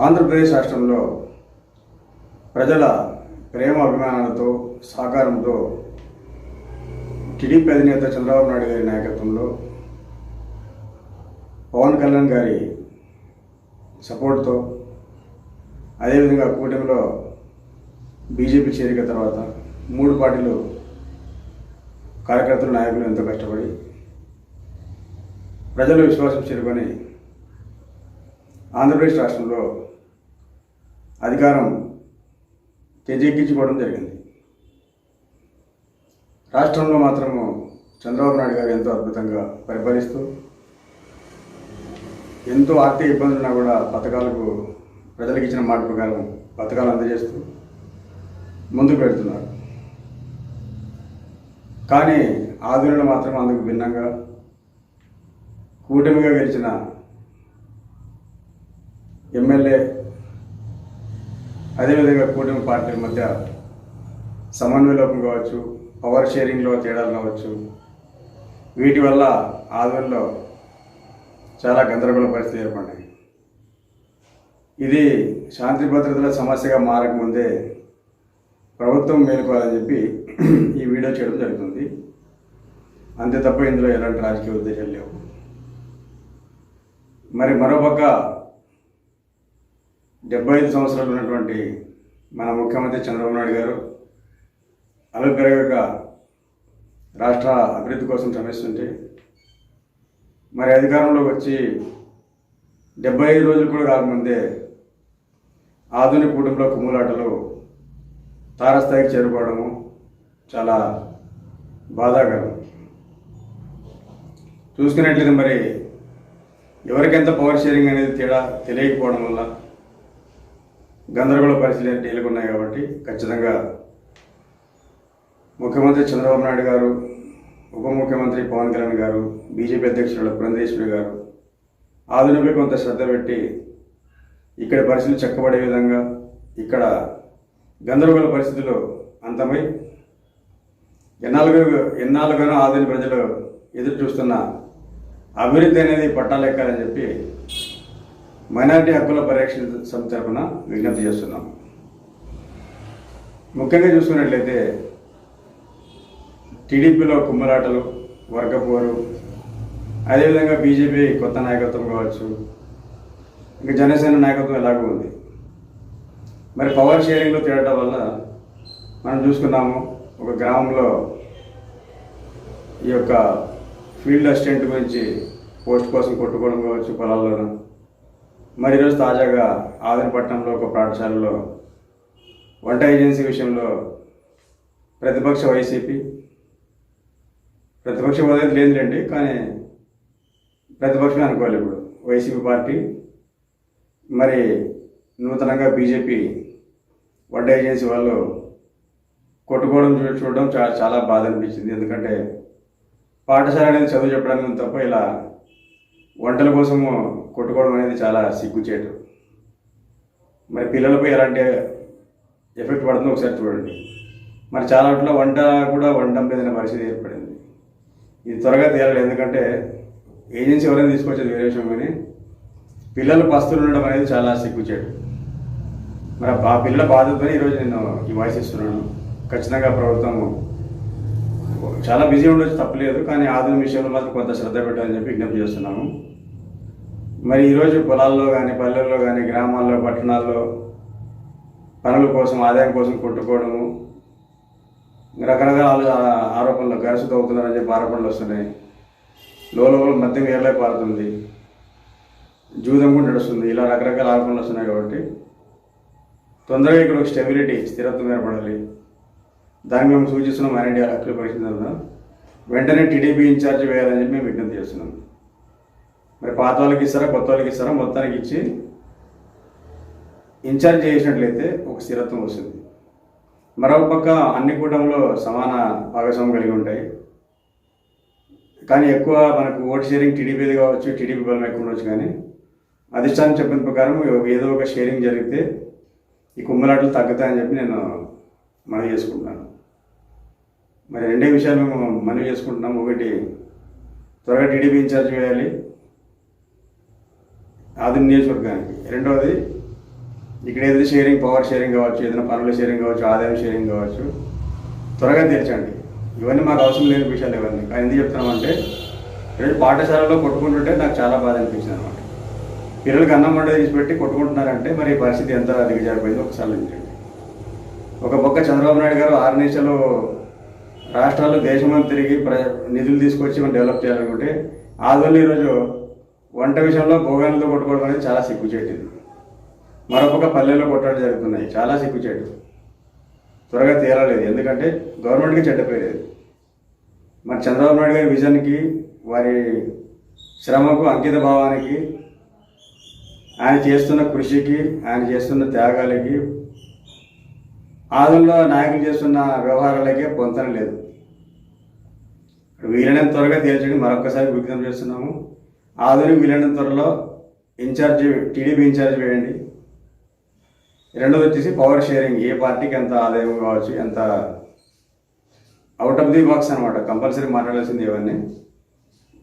ఆంధ్రప్రదేశ్ రాష్ట్రంలో ప్రజల ప్రేమ అభిమానాలతో సహకారంతో టీడీపీ అధినేత చంద్రబాబు నాయుడు గారి నాయకత్వంలో పవన్ కళ్యాణ్ గారి సపోర్ట్తో అదేవిధంగా కూటమిలో బీజేపీ చేరిక తర్వాత మూడు పార్టీలు కార్యకర్తలు నాయకులు ఎంతో కష్టపడి ప్రజల విశ్వాసం చేరుకొని ఆంధ్రప్రదేశ్ రాష్ట్రంలో అధికారం తెజెక్కించుకోవడం జరిగింది. రాష్ట్రంలో మాత్రము చంద్రబాబు నాయుడు గారు ఎంతో అద్భుతంగా పరిపాలిస్తూ ఎంతో ఆర్థిక ఇబ్బందులున్నా కూడా పథకాలకు ప్రజలకు ఇచ్చిన మాట ప్రకారం పథకాలు అందజేస్తూ ముందు పెడుతున్నారు. కానీ ఆధునిలో మాత్రం అందుకు భిన్నంగా కూటమిగా గెలిచిన ఎమ్మెల్యే అదేవిధంగా కూటమి పార్టీల మధ్య సమన్వయ లోపం కావచ్చు పవర్ షేరింగ్లో తేడాలు కావచ్చు వీటి వల్ల ఆధ్వర్యంలో చాలా గందరగోళ పరిస్థితి ఏర్పడినాయి ఇది శాంతి భద్రతల సమస్యగా మారకముందే ప్రభుత్వం మేలుకోవాలని చెప్పి ఈ వీడియో చేయడం జరుగుతుంది. అంతే తప్ప ఇందులో ఎలాంటి రాజకీయ ఉద్దేశాలు లేవు. మరి మరోపక్క డెబ్బై ఐదు సంవత్సరాలు ఉన్నటువంటి మన ముఖ్యమంత్రి చంద్రబాబు నాయుడు గారు అలుపెరగక రాష్ట్ర అభివృద్ధి కోసం శ్రమిస్తుంటే మరి అధికారంలోకి వచ్చి డెబ్బై ఐదు రోజులు కూడా కాకముందే ఆధునిక కుటుంబంలో కుమ్ములాటలు తారస్థాయికి చేరుకోవడము చాలా బాధాకరం. చూసుకున్నట్లయితే మరి ఎవరికెంత పవర్ షేరింగ్ అనేది తేడా తెలియకపోవడం వల్ల గందరగోళ పరిస్థితులు నెలకొన్నాయి కాబట్టి ఖచ్చితంగా ముఖ్యమంత్రి చంద్రబాబు నాయుడు గారు ఉప ముఖ్యమంత్రి పవన్ కళ్యాణ్ గారు బీజేపీ అధ్యక్షుడు పురంధేశ్వరి గారు ఆధునిపై కొంత శ్రద్ధ పెట్టి ఇక్కడ పరిస్థితులు చెక్కబడే విధంగా ఇక్కడ గందరగోళ పరిస్థితులు అంతమై ఎన్నాళ్ళుగా ఎన్నాళ్ళుగానో ఆధునిక ప్రజలు ఎదురు చూస్తున్న అభివృద్ధి అనేది పట్టాలెక్కాలని చెప్పి మైనారిటీ హక్కుల పరిరక్షణ సంస్థ తరఫున విజ్ఞప్తి చేస్తున్నాం. ముఖ్యంగా చూసుకున్నట్లయితే టీడీపీలో కుమ్మరాటలు వర్గపోరు అదేవిధంగా బీజేపీ కొత్త నాయకత్వం కావచ్చు ఇంకా జనసేన నాయకత్వం ఎలాగో ఉంది. మరి పవర్ షేరింగ్లో తేడటం వల్ల మనం చూసుకున్నాము ఒక గ్రామంలో ఈ యొక్క ఫీల్డ్ అసిస్టెంట్ గురించి పోస్ట్ కోసం కొట్టుకోవడం కావచ్చు పొలాల్లోనూ. మరి ఈరోజు తాజాగా ఆదిరపట్నంలో ఒక పాఠశాలలో వంట ఏజెన్సీ విషయంలో ప్రతిపక్ష వైసీపీ ప్రతిపక్ష హోదా లేదులేండి కానీ ప్రతిపక్షమే అనుకోవాలి ఇప్పుడు. వైసీపీ పార్టీ మరి నూతనంగా బీజేపీ వడ్డీ ఏజెన్సీ వాళ్ళు కొట్టుకోవడం చూ చూడడం చాలా చాలా బాధ అనిపించింది. ఎందుకంటే పాఠశాల అనేది చదువు చెప్పడానికి తప్ప ఇలా వంటల కోసము కొట్టుకోవడం అనేది చాలా సిగ్గుచేటు మరి పిల్లలపై ఎలాంటి ఎఫెక్ట్ పడుతుందో ఒకసారి చూడండి. మరి చాలా వాటిలో వంట కూడా వండడం లేదనే పరిస్థితి ఏర్పడింది. ఇది త్వరగా తీరాలి. ఎందుకంటే ఏజెన్సీ ఎవరైనా తీసుకొచ్చేది వేరే విషయం కానీ పిల్లలు పస్తులు ఉండడం అనేది చాలా సిగ్గుచేటు మరి ఆ పిల్లల బాధ్యతని ఈరోజు నేను ఈ వాయిస్ ఇస్తున్నాను ఖచ్చితంగా ప్రభుత్వం చాలా బిజీ ఉండొచ్చు తప్పలేదు కానీ ఆధునిక విషయంలో మాత్రం కొంత శ్రద్ధ పెట్టాలని చెప్పి విజ్ఞప్తి చేస్తున్నాము. మరి ఈరోజు పొలాల్లో కానీ పల్లెల్లో కానీ గ్రామాల్లో పట్టణాల్లో పనుల కోసం ఆదాయం కోసం కొట్టుకోవడము రకరకాల ఆరోపణలు గరసుతో అవుతున్నారని చెప్పి ఆరోపణలు వస్తున్నాయి. లోపల మద్యం ఏర్లై పారుతుంది. జూదం కూడా నడుస్తుంది ఇలా రకరకాల ఆరోపణలు వస్తున్నాయి కాబట్టి తొందరగా ఇక్కడ ఒక స్టెబిలిటీ స్థిరత్వం ఏర్పడాలి. దాన్ని మేము సూచిస్తున్నాం మైనార్టీ హక్కుల పరిశీలన వెంటనే టీడీపీ ఇన్ఛార్జ్ వేయాలని చెప్పి మేము విజ్ఞప్తి చేస్తున్నాం. మరి పాత వాళ్ళకి ఇస్తారా కొత్త వాళ్ళకి ఇస్తారా మొత్తానికి ఇచ్చి ఇన్ఛార్జ్ చేసినట్లయితే ఒక స్థిరత్వం వస్తుంది. మరొక పక్క అన్ని కూటంలో సమాన భాగస్వామ్యం కలిగి ఉంటాయి. కానీ ఎక్కువ మనకు ఓట్ షేరింగ్ టీడీపీది కావచ్చు టీడీపీ బలం ఎక్కువ ఉండొచ్చు కానీ అధిష్టానం చెప్పిన ప్రకారం ఏదో ఒక షేరింగ్ జరిగితే ఈ కుమ్మలాటలు తగ్గుతాయని చెప్పి నేను మనవి చేసుకుంటున్నాను. మరి రెండే విషయాలు మేము మనవి చేసుకుంటున్నాం. ఒకటి త్వరగా టీడీపీ ఇన్ఛార్జ్ వేయాలి. ఆది నియోజకవర్గానికి. రెండవది ఇక్కడ ఏదైతే షేరింగ్ పవర్ షేరింగ్ కావచ్చు ఏదైనా పనుల షేరింగ్ కావచ్చు ఆదాయం షేరింగ్ కావచ్చు త్వరగా తీర్చండి. ఇవన్నీ మాకు అవసరం లేని విషయాలు ఇవన్నీ. కానీ ఎందుకు చెప్తున్నామంటే ఈరోజు పాఠశాలలో కొట్టుకుంటుంటే నాకు చాలా బాధ అనిపించింది అనమాట పిల్లలకి అన్నం వండ తీసిపెట్టి కొట్టుకుంటున్నారంటే మరి పరిస్థితి ఎంత దిగజారిపోయిందో ఒకసారి ఆలోచించండి. ఒక పక్క చంద్రబాబు నాయుడు గారు ఆరు నిమిషాలు రాష్ట్రాలు దేశమంతా తిరిగి ప్ర నిధులు తీసుకొచ్చి మనం డెవలప్ చేయాలనుకుంటే ఆదోళ్ళు ఈరోజు వంట విషయంలో భోగాలతో కొట్టుకోవడం అనేది చాలా సిగ్గుచేటిది. మరొక పల్లెల్లో కొట్టడం జరుగుతున్నాయి. చాలా సిగ్గుచేటు. త్వరగా తేలలేదు ఎందుకంటే గవర్నమెంట్కి చెడ్డ పేరు మరి చంద్రబాబు నాయుడు గారి విజన్కి వారి శ్రమకు అంకిత భావానికి ఆయన చేస్తున్న కృషికి ఆయన చేస్తున్న త్యాగాలకి ఆదంలో నాయకులు చేస్తున్న వ్యవహారాలకే పొంతన లేదు. వీలైనంత త్వరగా తేల్చండి మరొకసారి విజ్ఞప్తి చేస్తున్నాము. ఆధునిక వీలైనంత త్వరలో ఇన్ఛార్జ్ టీడీపీ ఇన్ఛార్జ్ వేయండి. రెండోది వచ్చేసి పవర్ షేరింగ్ ఏ పార్టీకి ఎంత ఆదాయం కావచ్చు ఎంత అవుట్ ఆఫ్ ది బాక్స్ అనమాట కంపల్సరీ మాట్లాడాల్సింది ఇవన్నీ.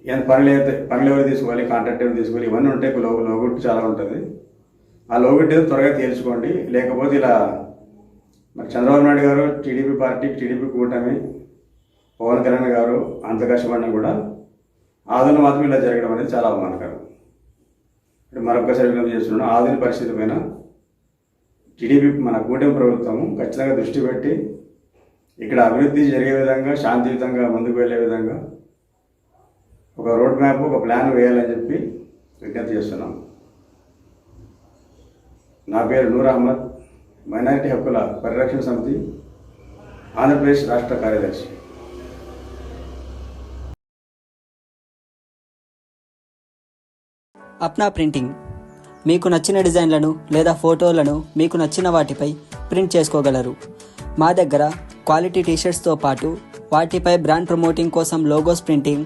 ఏదైనా పనులు అయితే పనులు ఎవరు తీసుకోవాలి కాంట్రాక్ట్ ఎవరు తీసుకోవాలి ఇవన్నీ ఉంటాయి లో లోగుట్టు చాలా ఉంటుంది. ఆ లోగుట్టు ఏదో త్వరగా తేల్చుకోండి. లేకపోతే ఇలా మరి చంద్రబాబు నాయుడు గారు టీడీపీ పార్టీ టీడీపీ కూటమి పవన్ కళ్యాణ్ గారు అంత కష్టపడినా కూడా ఆధునిక మాత్రం ఇలా జరగడం అనేది చాలా అవమానకరం. ఇప్పుడు మరొకసారి విజ్ఞప్తి చేస్తున్నాను ఆధునిక పరిస్థితి పైన టీడీపీ మన కూటమి ప్రభుత్వం ఖచ్చితంగా దృష్టి పెట్టి ఇక్కడ అభివృద్ధి జరిగే విధంగా శాంతియుతంగా ముందుకు వెళ్ళే విధంగా ఒక రోడ్ మ్యాప్ ఒక ప్లాన్ వేయాలని చెప్పి విజ్ఞప్తి చేస్తున్నాం. నా పేరు నూర్ అహ్మద్ మైనారిటీ హక్కుల పరిరక్షణ సమితి ఆంధ్రప్రదేశ్ రాష్ట్ర కార్యదర్శి. అప్నా ప్రింటింగ్. మీకు నచ్చిన డిజైన్లను లేదా ఫోటోలను మీకు నచ్చిన వాటిపై ప్రింట్ చేసుకోగలరు. మా దగ్గర క్వాలిటీ టీషర్ట్స్తో పాటు వాటిపై బ్రాండ్ ప్రమోటింగ్ కోసం లోగోస్ ప్రింటింగ్